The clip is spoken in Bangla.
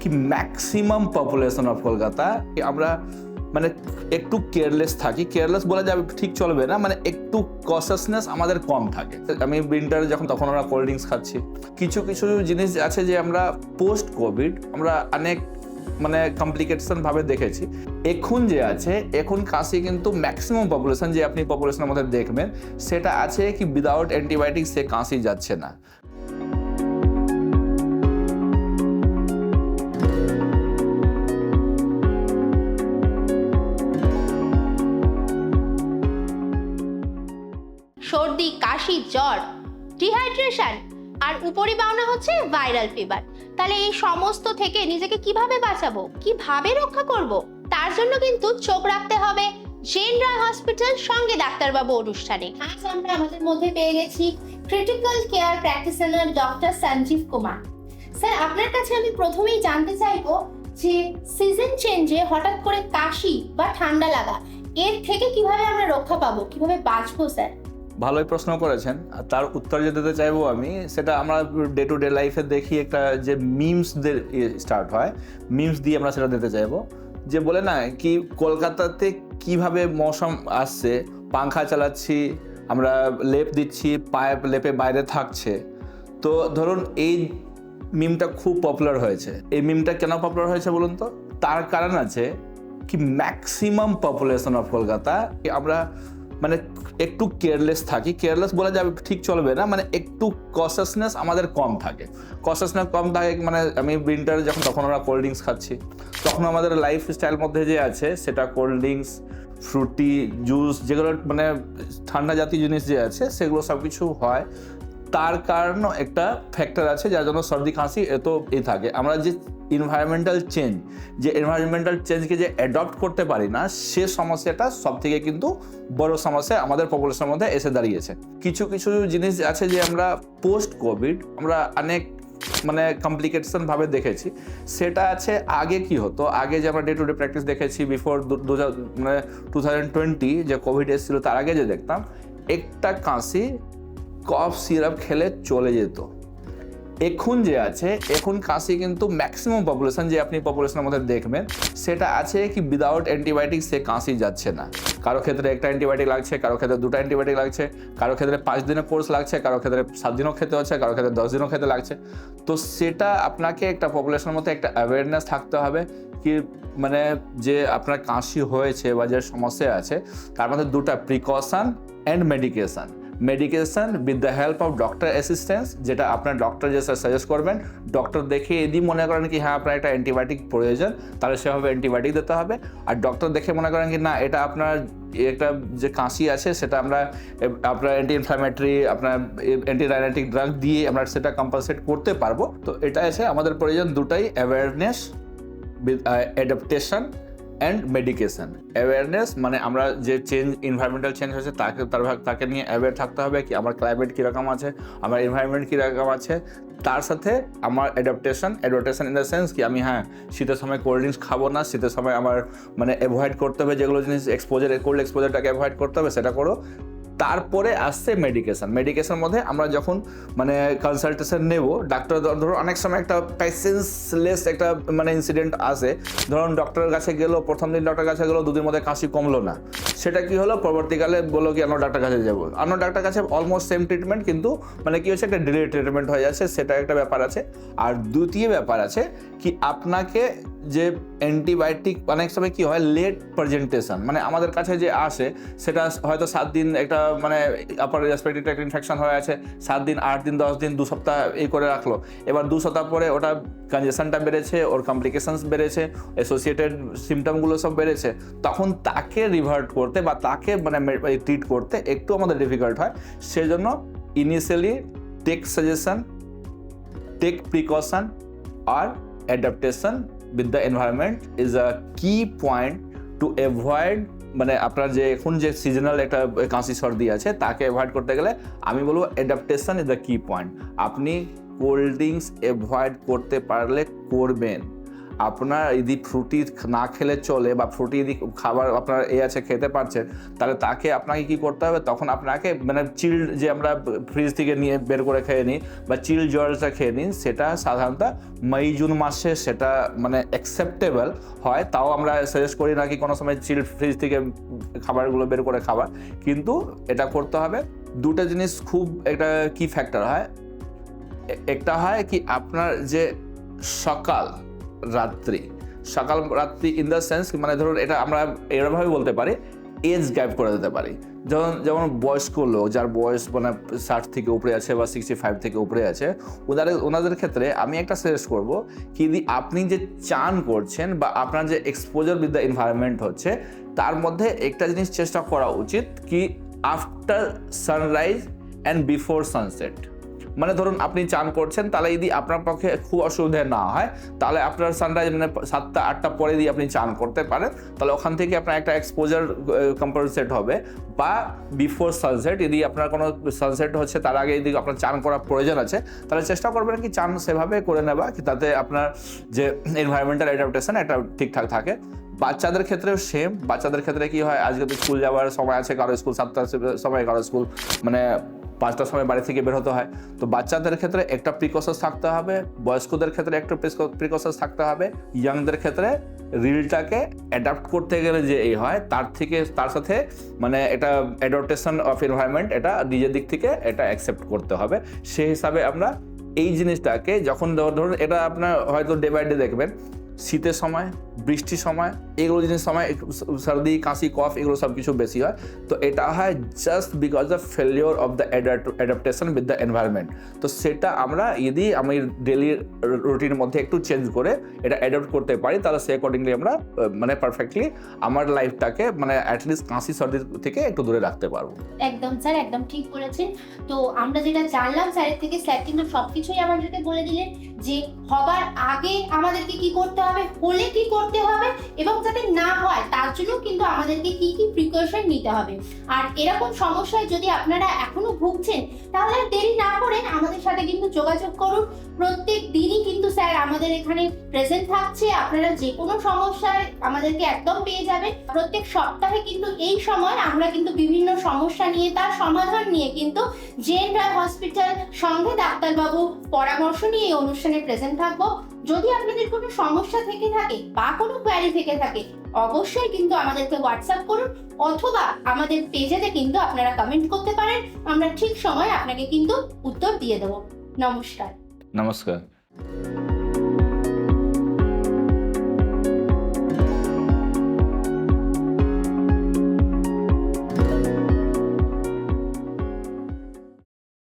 কি ম্যাক্সিমাম পপুলেশন অফ কলকাতা? আমরা মানে একটু কেয়ারলেস থাকি। কেয়ারলেস বলে যাবে, ঠিক চলবে না। মানে একটু কনসাসনেস আমাদের কম থাকে। আমি উইন্টারে যখন, তখন আমরা কোল্ড ড্রিঙ্কস খাচ্ছি। কিছু কিছু জিনিস আছে যে আমরা পোস্ট কোভিড আমরা অনেক মানে কমপ্লিকেশন ভাবে দেখেছি। এখন যে আছে, এখন কাশি কিন্তু ম্যাক্সিমাম পপুলেশন যে আপনি পপুলেশনের মধ্যে দেখবেন, সেটা আছে কি উইদাউট অ্যান্টিবায়োটিক সে কাশি যাচ্ছে না। জ্বর ডিহাইড্রেশন আর উপরি পাওনা হচ্ছে ভাইরাল ফিভার তাহলে এই সমস্ত থেকে নিজেকে কীভাবে বাঁচাবো? কীভাবে রক্ষা করব? তার জন্য কিন্তু চোখ রাখতে হবে। জেন রায় হসপিটাল, সঙ্গে ডাক্তারবাবু অনুষ্ঠানে। আজ আমরা আমাদের মধ্যে পেয়ে গেছি critical care practitioner doctor Sanjeev Kumar. Sir, আপনার কাছে আমি প্রথমেই জানতে চাইব যে সিজন চেঞ্জে হঠাৎ করে কাশি বা ঠান্ডা লাগা, এর থেকে কীভাবে আমরা রক্ষা পাবো? কীভাবে বাঁচবো, স্যার? ভালোই প্রশ্ন করেছেন। আর তার উত্তর যে দিতে চাইব আমি, সেটা আমরা ডে টু ডে লাইফে দেখি একটা যে মিমসদের স্টার্ট হয়। মিমস দিয়ে আমরা সেটা দিতে চাইব। যে বলে না কি, কলকাতাতে কীভাবে মৌসুম আসছে, পাংখা চালাচ্ছি, আমরা লেপ দিচ্ছি, পায়ে লেপে বাইরে থাকছে। তো ধরুন এই মিমটা খুব পপুলার হয়েছে। এই মিমটা কেন পপুলার হয়েছে বলুন তো? তার কারণ আছে কি ম্যাক্সিমাম পপুলেশন অফ কলকাতা, আমরা মানে একটু কেয়ারলেস থাকি। কেয়ারলেস বলা যাবে, ঠিক চলবে না। মানে একটু কসাসনেস আমাদের কম থাকে। কসাসনেস কম থাকে মানে আমি উইন্টারে যখন, তখন আমরা কোল্ড ড্রিঙ্কস খাচ্ছি। তখন আমাদের লাইফ স্টাইল মধ্যে যে আছে, সেটা কোল্ড ড্রিঙ্কস ফ্রুটি জুস যেগুলো মানে ঠান্ডা জাতীয় জিনিস যে আছে, সেগুলো সব কিছু হয়। তার কারণ একটা ফ্যাক্টর আছে, যার জন্য সর্দি খাঁসি এত এ থাকে। আমরা যে এনভায়রনমেন্টাল চেঞ্জ যে এনভায়রনমেন্টাল চেঞ্জকে যে অ্যাডপ্ট করতে পারি না, সে সমস্যাটা সব থেকে কিন্তু বড় সমস্যা আমাদের পপুলেশনের মধ্যে এসে দাঁড়িয়েছে। কিছু কিছু জিনিস আছে যে আমরা পোস্ট কোভিড আমরা অনেক মানে কমপ্লিকেশন ভাবে দেখেছি। সেটা আছে আগে কি হতো? আগে যে আমরা ডে টু ডে প্র্যাকটিস দেখেছি বিফোর দু মানে টু থাউজেন্ড টোয়েন্টি যে কোভিড এসেছিল, তার আগে যে দেখতাম, একটা কাশি কফ সিরাপ খেলে চলে যেত। এখন যে আছে, এখন কাশি কিন্তু ম্যাক্সিমাম পপুলেশন যে আপনি পপুলেশনের মধ্যে দেখবেন, সেটা আছে কি উইদাউট অ্যান্টিবায়োটিক সে কাশি যাচ্ছে না। কারও ক্ষেত্রে একটা অ্যান্টিবায়োটিক লাগছে, কারও ক্ষেত্রে দুটো অ্যান্টিবায়োটিক লাগছে, কারও ক্ষেত্রে পাঁচ দিনের কোর্স লাগছে, কারও ক্ষেত্রে সাত দিনও খেতে হচ্ছে, কারও ক্ষেত্রে দশ দিনও খেতে লাগছে। তো সেটা আপনাকে একটা পপুলেশনের মধ্যে একটা অ্যাওয়ারনেস থাকতে হবে কি মানে যে আপনার কাশি হয়েছে বা যে সমস্যা আছে, তার মধ্যে দুটা precaution and medication medication with the help of doctor assistance যেটা আপনার ডক্টর যে সাজেস্ট করবেন ডক্টর দেখে যদি মনে করেন কি হ্যাঁ আপনার একটা অ্যান্টিবায়োটিক প্রয়োজন, তাহলে সেভাবে অ্যান্টিবায়োটিক দিতে হবে। আর ডক্টর দেখে মনে করেন কি, না, এটা আপনার একটা যে কাশি আছে, সেটা আমরা আপনার অ্যান্টি ইনফ্লামেটরি আপনার অ্যান্টি ডায়াবেটিক ড্রাগ দিয়ে আমরা সেটা কম্পালসেট করতে পারব। তো এটা আছে আমাদের প্রয়োজন দুটাই awareness adaptation and medication awareness মানে আমরা যে চেঞ্জ এনভায়রনমেন্টাল চেঞ্জ হয়েছে, তাকে, তার তাকে নিয়ে অ্যাওয়ার থাকতে হবে কি আমার ক্লাইমেট কীরকম আছে, আমার এনভায়রনমেন্ট কীরকম আছে। তার সাথে আমার adaptation adaptation in the sense কি আমি হ্যাঁ শীতের সময় কোল্ড ড্রিঙ্কস খাব না, শীতের সময় আমার মানে অ্যাভয়েড করতে হবে যেগুলো জিনিস এক্সপোজার কোল্ড এক্সপোজারটাকে অ্যাভয়েড করতে হবে, সেটা করো। তারপরে আসছে মেডিকেশন মেডিকেশন মধ্যে আমরা যখন মানে কনসালটেশন নেব ডাক্তার ধরো, অনেক সময় একটা প্যাসেন্সলেস একটা মানে ইনসিডেন্ট আসে। ধরুন ডক্টরের কাছে গেলো, প্রথম দিন ডক্টরের কাছে গেলো, দুদিন মধ্যে কাশি কমলো না। সেটা কি হলো? পরবর্তীকালে বলল কি অন্য ডাক্তার কাছে যাব। অন্য ডাক্তার কাছে অলমোস্ট সেম ট্রিটমেন্ট কিন্তু মানে কি হচ্ছে একটা ডিলে ট্রিটমেন্ট হয়ে যাচ্ছে, সেটা একটা ব্যাপার আছে। আর দ্বিতীয় ব্যাপার আছে কি, আপনাকে যে অ্যান্টিবায়োটিক অনেক সময় কি হয় লেট প্রেজেন্টেশন মানে আমাদের কাছে যে আসে, সেটা হয়তো সাত দিন একটা মানে আপার রেসপিরেটরি ট্র্যাক্ট ইনফেকশন হয়ে আছে, সাত দিন, আট দিন, দশ দিন, দু সপ্তাহ এই করে রাখল। এবার দু সপ্তাহ পরে ওটা কনজেশনটা বেড়েছে, ওর কমপ্লিকেশনস বেড়েছে অ্যাসোসিয়েটেড সিমটমগুলো সব বেড়েছে, তখন তাকে রিভার্ট করতে বা তাকে মানে ট্রিট করতে একটু আমাদের ডিফিকাল্ট হয়। সেজন্য initially take suggestion take precaution R adaptation with the environment is a key point to avoid মানে আপনার যে এখন যে সিজনাল একটা কাশি সর্দি আছে, তাকে অ্যাভয়েড করতে গেলে আমি বলব adaptation is the key point আপনি কোল্ড ড্রিঙ্কস অ্যাভয়েড করতে পারলে করবেন। আপনার যদি ফ্রুটি না খেলে চলে বা ফ্রুটি যদি খাবার আপনার এ আছে, খেতে পারছেন, তাহলে তাকে আপনাকে কি করতে হবে? তখন আপনাকে মানে চিল্ড যে আমরা ফ্রিজ থেকে নিয়ে বের করে খেয়ে নিই বা চিল জলটা খেয়ে নিন সেটা সাধারণত মই জুন মাসে সেটা মানে অ্যাকসেপ্টেবল হয়। তাও আমরা সাজেস্ট করি না কি কোনো সময় চিল ফ্রিজ থেকে খাবারগুলো বের করে খাবার কিন্তু এটা করতে হবে। দুটো জিনিস খুব একটা কি ফ্যাক্টর হয়। একটা হয় কি আপনার যে সকাল রাত্রি। সকাল রাত্রি ইন দ্য সেন্স মানে ধরুন এটা আমরা এরভাবে বলতে পারি এজ গ্যাপ করে দিতে পারি। যেমন যেমন বয়স্ক লোক যার বয়স মানে ষাট থেকে উপরে আছে বা সিক্সটি ফাইভ থেকে উপরে আছে, ওনাদের ওনাদের ক্ষেত্রে আমি একটা সাজেস্ট করব কি আপনি যে চান করছেন বা আপনার যে এক্সপোজার উইথ দ্য এনভায়রনমেন্ট হচ্ছে, তার মধ্যে একটা জিনিস চেষ্টা করা উচিত কি after sunrise and before sunset মানে ধরুন আপনি চান করছেন, তাহলে যদি আপনার পক্ষে খুব অসুবিধা না হয়, তাহলে আপনার সানরাইজ মানে সাতটা, আটটা পরে দিয়ে আপনি চান করতে পারেন, তাহলে ওখান থেকে আপনার একটা এক্সপোজার কম্পালসেট হবে। বা বিফোর সানসেট যদি আপনার কোনো সানসেট হচ্ছে, তার আগে যদি আপনার চান করার প্রয়োজন আছে, তাহলে চেষ্টা করবেন কি চান সেভাবে করে নেবা কি তাতে আপনার যে এনভায়রনমেন্টাল অ্যাডাপ্টেশন এটা ঠিকঠাক থাকে। বাচ্চাদের ক্ষেত্রেও সেম বাচ্চাদের ক্ষেত্রে কি হয়, আজকে তো স্কুল যাওয়ার সময় আছে, কারও স্কুল সাতটার সময় কারও স্কুল মানে পাঁচটার সময় বাড়ি থেকে বের হতে হয়। তো বাচ্চাদের ক্ষেত্রে একটা প্রিকশনস থাকতে হবে, বয়স্কদের ক্ষেত্রে একটা প্রিকশনস থাকতে হবে ইয়াংদের ক্ষেত্রে রিলটাকে অ্যাডাপ্ট করতে গেলে যে এই হয়, তার থেকে, তার সাথে মানে এটা অ্যাডাপ্টেশন অফ এনভায়রনমেন্ট এটা নিজের দিক থেকে এটা অ্যাকসেপ্ট করতে হবে। সেই হিসাবে আমরা এই জিনিসটাকে যখন ধর- ধরুন এটা আপনার হয়তো ডে বাই ডে দেখবেন শীতের সময়, বৃষ্টির সময়, এগুলো জিনিস সময় সর্দি, কাশি, কফ, এগুলো সব কিছু বেশি হয়, তো এটা হয় just because the failure of the adaptation with the environment তো সেটা আমরা যদি আমি ডেলি রুটিনের মধ্যে একটু চেঞ্জ করে এটা অ্যাডাপ্ট করতে পারি, তাহলে সে অ্যাকর্ডিংলি আমরা মানে পারফেক্টলি আমার লাইফটাকে মানে অ্যাটলিস্ট কাশি, সর্দি থেকে একটু দূরে রাখতে পারব। একদম স্যার, একদম ঠিক বলেছেন। তো আমরা যেটা জানলাম স্যারের থেকে, স্যার কিন্তু সবকিছুই আমাদেরকে বলে দিলেন যে হবার আগে আমাদেরকে কি করতে হবে হলে কি করতে হবে? এবং যাতে না হয়, তার জন্য কিন্তু আমাদেরকে কি কি প্রিকশন নিতে হবে। আর এরকম সমস্যায় যদি আপনারা এখনও ভুগছেন, তাহলে দেরি না করে আমাদের সাথে কিন্তু যোগাযোগ করুন। প্রত্যেক দিনই কিন্তু স্যার, আমাদের এখানে প্রেজেন্ট থাকছে। আপনারা যে কোনো সমস্যায় আমাদেরকে একদম পেয়ে যাবেন। প্রত্যেক সপ্তাহে কিন্তু এই সময় আমরা কিন্তু বিভিন্ন সমস্যা নিয়ে, তার সমাধান নিয়ে কিন্তু জেন রায় হসপিটাল সঙ্গে ডাক্তারবাবু পরামর্শ নিয়ে এই অনুষ্ঠানে প্রেজেন্ট থাকব। যদি আপনাদের কোনো সমস্যা থেকে থাকে বা কোনো কোয়ারি থেকে থাকে, অবশ্যই কিন্তু আমাদেরকে হোয়াটসঅ্যাপ করুন অথবা আমাদের পেজেতে কিন্তু আপনারা কমেন্ট করতে পারেন। আমরা ঠিক সময় আপনাকে কিন্তু উত্তর দিয়ে দেবো। নমস্কার। নমস্কার। Thank you.